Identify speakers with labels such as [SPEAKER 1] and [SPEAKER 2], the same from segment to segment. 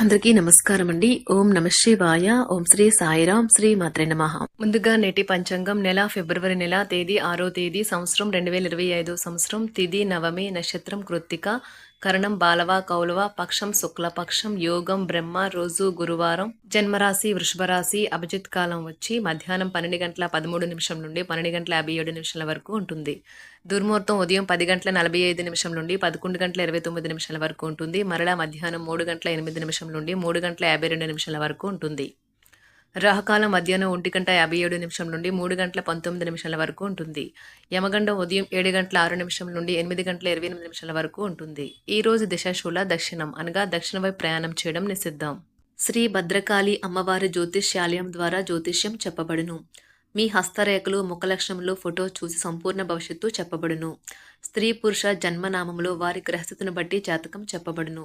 [SPEAKER 1] అందరికీ నమస్కారం అండి ఓం నమ శివాయ. ఓం శ్రీ సాయిరాం శ్రీ మాత్రే నమ. ముందుగా నేటి పంచాంగం నెల ఫిబ్రవరి నెల తేదీ ఆరో తేదీ సంవత్సరం రెండు వేల ఇరవై ఐదో సంవత్సరం తిది నవమి నక్షత్రం కృత్తిక. కరణం బాలవ కౌలవ పక్షం శుక్లపక్షం యోగం బ్రహ్మ రోజు గురువారం జన్మరాశి వృషభరాశి అభిజిత్ కాలం వచ్చి మధ్యాహ్నం పన్నెండు గంటల పదమూడు నిమిషం నుండి పన్నెండు గంటల యాభై ఏడు నిమిషాల వరకు ఉంటుంది. దుర్ముహూర్తం ఉదయం పది గంటల నలభై ఐదు నిమిషం నుండి పదకొండు గంటల ఇరవై తొమ్మిది నిమిషాల వరకు ఉంటుంది. మరలా మధ్యాహ్నం మూడు గంటల ఎనిమిది నిమిషం నుండి మూడు గంటల యాభై రెండు నిమిషాల వరకు ఉంటుంది. రాహకాలం మధ్యాహ్నం ఒంటి గంట యాభై ఏడు నిమిషం నుండి మూడు గంటల పంతొమ్మిది నిమిషాల వరకు ఉంటుంది. యమగండం ఉదయం ఏడు గంటల ఆరు నిమిషం నుండి ఎనిమిది గంటల ఇరవై ఎనిమిది నిమిషాల వరకు ఉంటుంది. ఈ రోజు దిశాశూల దక్షిణం అనగా దక్షిణ వైపు ప్రయాణం చేయడం నిషిద్ధం. శ్రీ భద్రకాళి అమ్మవారి జ్యోతిష్యాలయం ద్వారా జ్యోతిష్యం చెప్పబడును. మీ హస్తరేఖలు ముఖలక్షణములు ఫోటో చూసి సంపూర్ణ భవిష్యత్తు చెప్పబడును. స్త్రీ పురుష జన్మనామములో వారి గ్రహస్థితిని బట్టి జాతకం చెప్పబడును.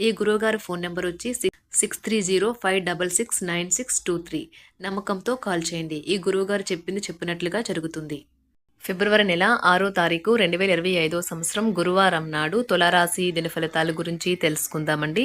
[SPEAKER 1] ఈ గురువుగారి ఫోన్ నెంబర్ వచ్చి six three zero five double six nine six two three. నమ్మకంతో కాల్ చేయండి. ఈ గురువుగారు చెప్పింది చెప్పినట్లుగా జరుగుతుంది. ఫిబ్రవరి నెల ఆరో తారీఖు రెండు వేల ఇరవై ఐదో సంవత్సరం గురువారం నాడు తులారాశి దిన ఫలితాల గురించి తెలుసుకుందామండి.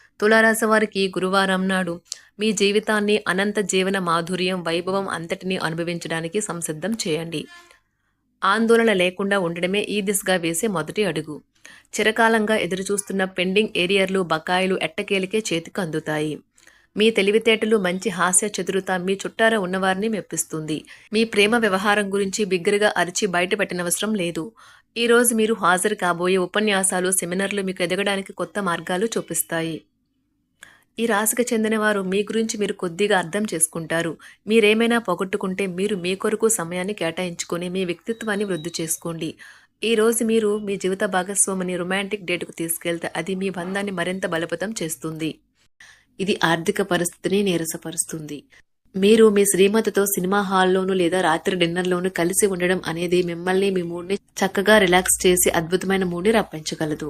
[SPEAKER 1] తులారాశి వారికి గురువారం నాడు మీ జీవితాన్ని అనంత జీవన మాధుర్యం వైభవం అంతటినీ అనుభవించడానికి సంసిద్ధం చేయండి. ఆందోళన లేకుండా ఉండడమే ఈ దిశగా వేసే మొదటి అడుగు. చిరకాలంగా ఎదురుచూస్తున్న పెండింగ్ ఏరియర్లు బకాయిలు ఎట్టకేలికే చేతికి అందుతాయి. మీ తెలివితేటలు మంచి హాస్య చతురత మీ చుట్టార ఉన్నవారిని మెప్పిస్తుంది. మీ ప్రేమ వ్యవహారం గురించి బిగ్గరగా అరిచి బయటపెట్టనవసరం లేదు. ఈరోజు మీరు హాజరు కాబోయే ఉపన్యాసాలు సెమినార్లు మీకు ఎదగడానికి కొత్త మార్గాలు చూపిస్తాయి. ఈ రాశికి చెందిన వారు మీ గురించి మీరు కొద్దిగా అర్థం చేసుకుంటారు. మీరేమైనా పోగొట్టుకుంటే మీరు మీ కొరకు సమయాన్ని కేటాయించుకొని మీ వ్యక్తిత్వాన్ని వృద్ధి చేసుకోండి. ఈ రోజు మీరు మీ జీవిత భాగస్వామిని రొమాంటిక్ డేట్కు తీసుకెళ్తే అది మీ బంధాన్ని మరింత బలపతం చేస్తుంది. ఇది ఆర్థిక పరిస్థితిని నీరసపరుస్తుంది. మీరు మీ శ్రీమతితో సినిమా హాల్లోనూ లేదా రాత్రి డిన్నర్లోనూ కలిసి ఉండడం అనేది మిమ్మల్ని మీ మూడ్ని చక్కగా రిలాక్స్ చేసి అద్భుతమైన మూడ్ని రప్పించగలదు.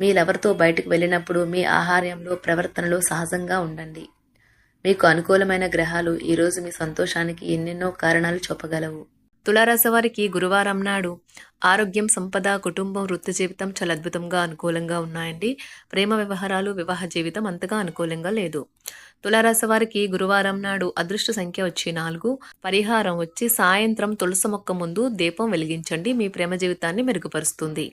[SPEAKER 1] మీ లవర్తో బయటకు వెళ్ళినప్పుడు మీ ఆహార్యంలో ప్రవర్తనలో సహజంగా ఉండండి. మీకు అనుకూలమైన గ్రహాలు ఈరోజు మీ సంతోషానికి ఎన్నెన్నో కారణాలు చూపగలవు. తులారాశివారికి గురువారం నాడు ఆరోగ్యం సంపద కుటుంబం వృత్తి జీవితం చాలా అద్భుతంగా అనుకూలంగా ఉన్నాయండి. ప్రేమ వ్యవహారాలు వివాహ జీవితం అంతగా అనుకూలంగా లేదు. తులారాశి వారికి గురువారం నాడు అదృష్ట సంఖ్య వచ్చి నాలుగు. పరిహారం వచ్చి సాయంత్రం తులసి మొక్క ముందు దీపం వెలిగించండి. మీ ప్రేమ జీవితాన్ని మెరుగుపరుస్తుంది.